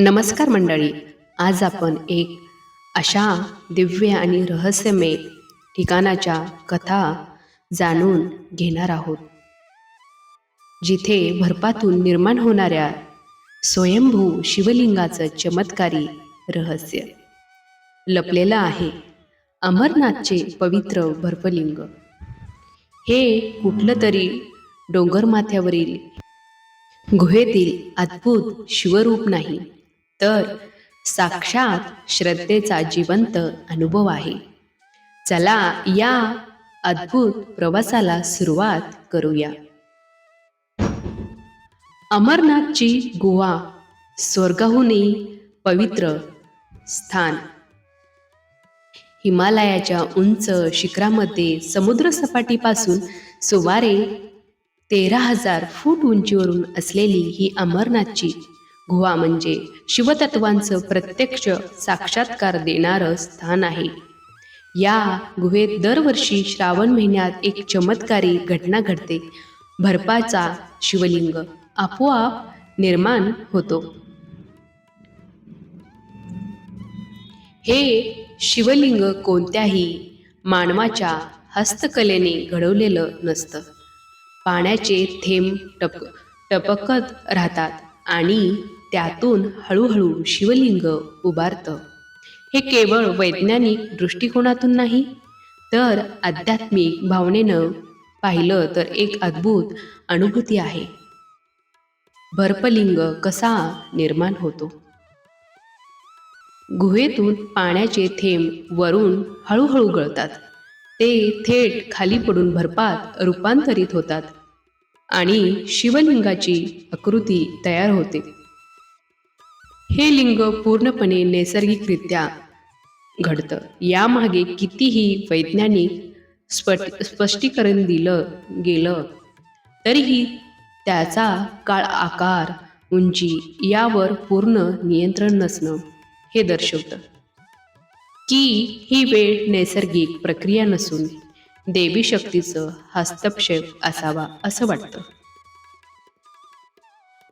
नमस्कार मंडळी. आज आपण एक अशा दिव्य आणि रहस्यमय ठिकाणाच्या कथा जाणून घेणार आहोत. जिथे बर्फातून निर्माण होणाऱ्या स्वयंभू शिवलिंगाचं चमत्कारी रहस्य. लपलेलं आहे अमरनाथचे पवित्र भर्पलिंग. हे कुठलं तरी डोंगरमाथ्यावरील गुहेतील अद्भुत शिवरूप नाही. तर साक्षात श्रद्धेचा जिवंत अनुभव आहे. चला या अद्भुत प्रवासाला सुरुवात करूया. अमरनाथची गुहा स्वर्गहुनी पवित्र स्थान. हिमालयाच्या उंच शिखरामध्ये समुद्रसपाटीपासून सुमारे तेरा हजार फूट उंचीवरून असलेली ही अमरनाथची गुहा म्हणजे शिवतत्वांचं प्रत्यक्ष साक्षात्कार देणारं स्थान आहे. या गुहेत दरवर्षी श्रावण महिन्यात एक चमत्कारी घटना घडते. बर्फाचा शिवलिंग आपोआप निर्माण होतो. हे शिवलिंग कोणत्याही मानवाच्या हस्तकलेने घडवलेलं नसतं. पाण्याचे थेंब टप टपकत राहतात आणि त्यातून हळूहळू शिवलिंग उभारतं. हे केवळ वैज्ञानिक दृष्टिकोनातून नाही तर आध्यात्मिक भावनेनं पाहिलं तर एक अद्भुत अनुभूती आहे. बर्पलिंग कसा निर्माण होतो? गुहेतून पाण्याचे थेंब वरून हळूहळू गळतात. ते थेट खाली पडून बर्फात रूपांतरित होतात आणि शिवलिंगाची आकृती तयार होते. हे लिंग पूर्णपणे नैसर्गिकरित्या घडतं. यामागे कितीही वैज्ञानिक स्पट स्पष्टीकरण दिलं गेलं तरीही त्याचा काळ आकार उंची यावर पूर्ण नियंत्रण नसणं हे दर्शवतं. की ही वेळ नैसर्गिक प्रक्रिया नसून देवी शक्तीचं हस्तक्षेप असावा असं वाटतं.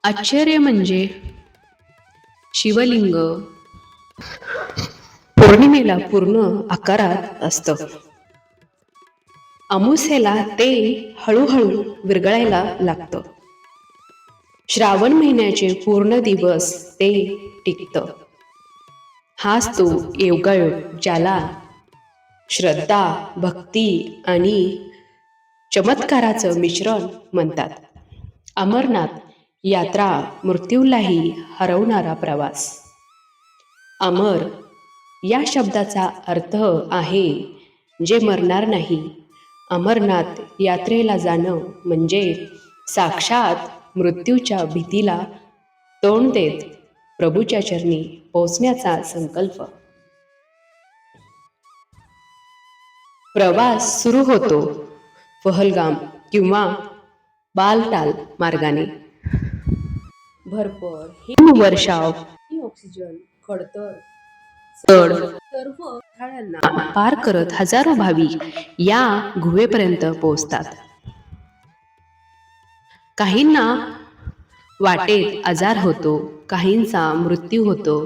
आश्चर्य म्हणजे शिवलिंग. पौर्णिमेला पूर्ण आकारात असत. अमुसेला ते हळूहळू विरघळायला लागतं. श्रावण महिन्याचे पूर्ण दिवस ते टिकत. हाच तो योगायोग ज्याला श्रद्धा भक्ती आणि चमत्काराचं मिश्रण म्हणतात. अमरनाथ यात्रा मृत्यूलाही हरवणारा प्रवास. अमर या शब्दाचा अर्थ आहे जे मरणार नाही अमरनाथ यात्रेला जाणं म्हणजे साक्षात मृत्यूच्या भीतीला तोंड देत प्रभूच्या चरणी पोचण्याचा संकल्प. प्रवास सुरू होतो पहलगाम किंवा बालटाल मार्गाने. भरपूर. हिमवर्षाव ऑक्सिजन खडतर चढ सर्व पार करत हजारो भाविक या गुहेपर्यंत पोहोचतात. काहींना वाटेत आजार होतो काहींचा मृत्यू होतो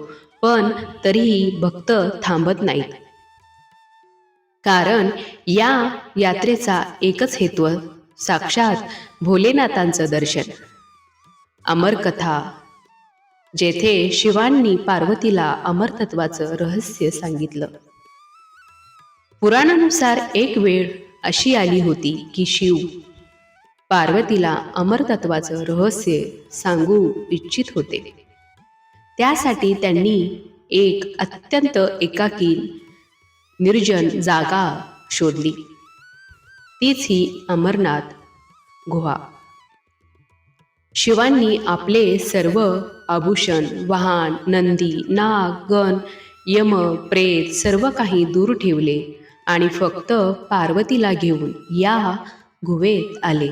पण तरीही भक्त थांबत नाहीत. कारण या यात्रेचा एकच हेतू साक्षात भोलेनाथांचं दर्शन. अमरकथा जेथे शिवांनी पार्वतीला अमरतत्वाचं रहस्य सांगितलं. पुराणानुसार एक वेळ अशी आली होती की शिव पार्वतीला अमरतत्वाचं रहस्य सांगू इच्छित होते. त्यासाठी त्यांनी एक अत्यंत एकाकी निर्जन जागा शोधली. तीच ही अमरनाथ गुहा. शिवांनी आपले सर्व आभूषण वाहन नंदी नाग गण यम प्रेत सर्व काही दूर ठेवले आणि फक्त पार्वतीला घेऊन या गुहेत आले.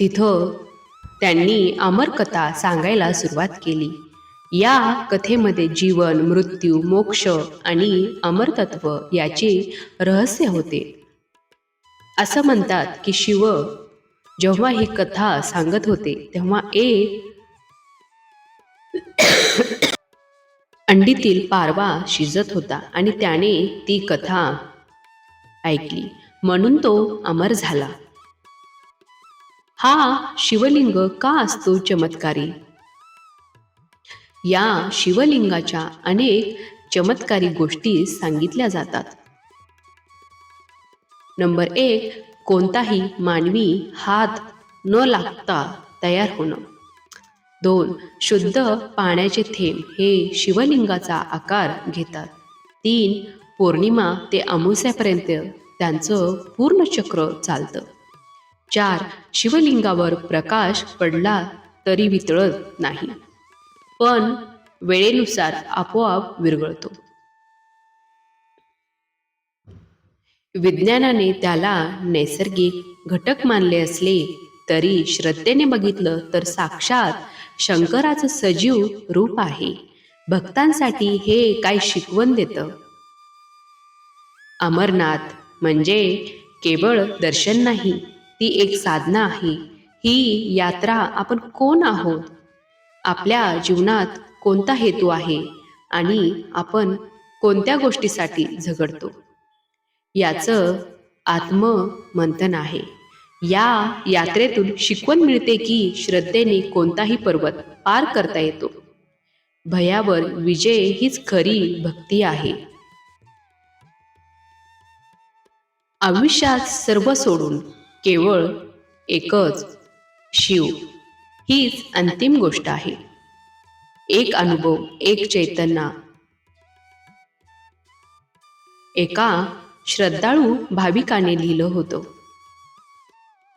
तिथं त्यांनी अमरकथा सांगायला सुरुवात केली. या कथेमध्ये जीवन मृत्यू मोक्ष आणि अमरतत्व याचे रहस्य होते. असं म्हणतात की शिव जेव्हा ही कथा सांगत होते तेव्हा ए अंडीतील पारवा शिजत होता आणि त्याने ती कथा ऐकली. म्हणून तो अमर झाला. हा शिवलिंग का असतो चमत्कारी? या शिवलिंगाच्या अनेक चमत्कारी गोष्टी सांगितल्या जातात. नंबर एक कोणताही मानवी हात न लागता तयार होणं. दोन शुद्ध पाण्याचे थेंब हे शिवलिंगाचा आकार घेतात. तीन पौर्णिमा ते अमावस्यापर्यंत त्यांचं पूर्ण चक्र चालतं. चार शिवलिंगावर प्रकाश पडला तरी वितळत नाही. पण वेळेनुसार आपोआप विरघळतो. विज्ञानाने त्याला नैसर्गिक घटक मानले असले तरी श्रद्धेने बघितलं तर साक्षात शंकराचं सजीव रूप आहे. भक्तांसाठी हे काय शिकवण देतं? अमरनाथ म्हणजे केवळ दर्शन नाही ती एक साधना आहे. ही यात्रा आपण कोण आहोत? आपल्या जीवनात कोणता हेतू आहे? आणि आपण कोणत्या गोष्टीसाठी झगडतो? याचं आत्ममंथन आहे. या यात्रेतून शिकवण मिळते की श्रद्धेने कोणताही पर्वत पार करता येतो. भयावर विजय हीच खरी भक्ती आहे. आयुष्यात सर्व सोडून केवळ एकच शिव हीच अंतिम गोष्ट आहे. एक अनुभव एक चैतन्य. एका श्रद्धाळू भाविकाने लिहिलं होतं.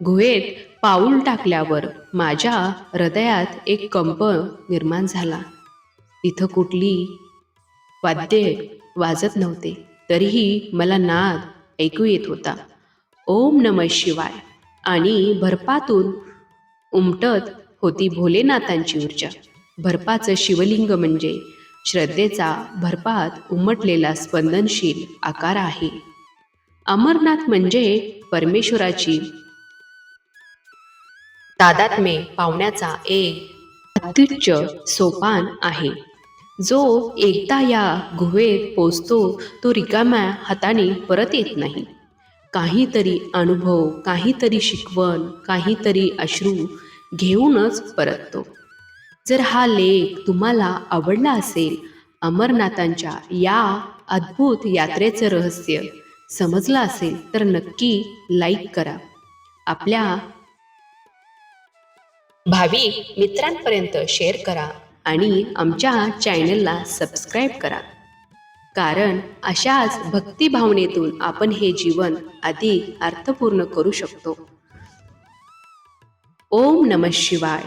गुहेत पाऊल टाकल्यावर माझ्या हृदयात एक कंप निर्माण झाला. तिथं कुठली वाद्ये वाजत नव्हते तरीही मला नाद ऐकू येत होता. ओम नम शिवाय आणि भरपातून उमटत होती भोलेनाथांची ऊर्जा. भरपाचं शिवलिंग म्हणजे श्रद्धेचा भरपात उमटलेला स्पंदनशील आकार आहे. अमरनाथ म्हणजे परमेश्वराची. तादात्म्य पावण्याचा एक अत्युच्च सोपान आहे. जो एकदा या गुहेत पोचतो तो रिकाम्या हाताने परत येत नाही. काहीतरी अनुभव काहीतरी शिकवण काहीतरी अश्रू घेऊनच परततो. जर हा लेख तुम्हाला आवडला असेल अमरनाथांच्या या अद्भुत यात्रेचं रहस्य समजलं असेल तर नक्की लाईक करा. आपल्या भाविक मित्रांपर्यंत शेअर करा आणि आमच्या चॅनलला सबस्क्राईब करा. कारण अशाच भक्तिभावनेतून आपण हे जीवन अधिक अर्थपूर्ण करू शकतो. ओम नम शिवाय.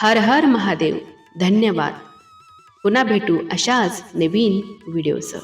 हर हर महादेव. धन्यवाद. पुन्हा भेटू अशाच नवीन व्हिडिओसह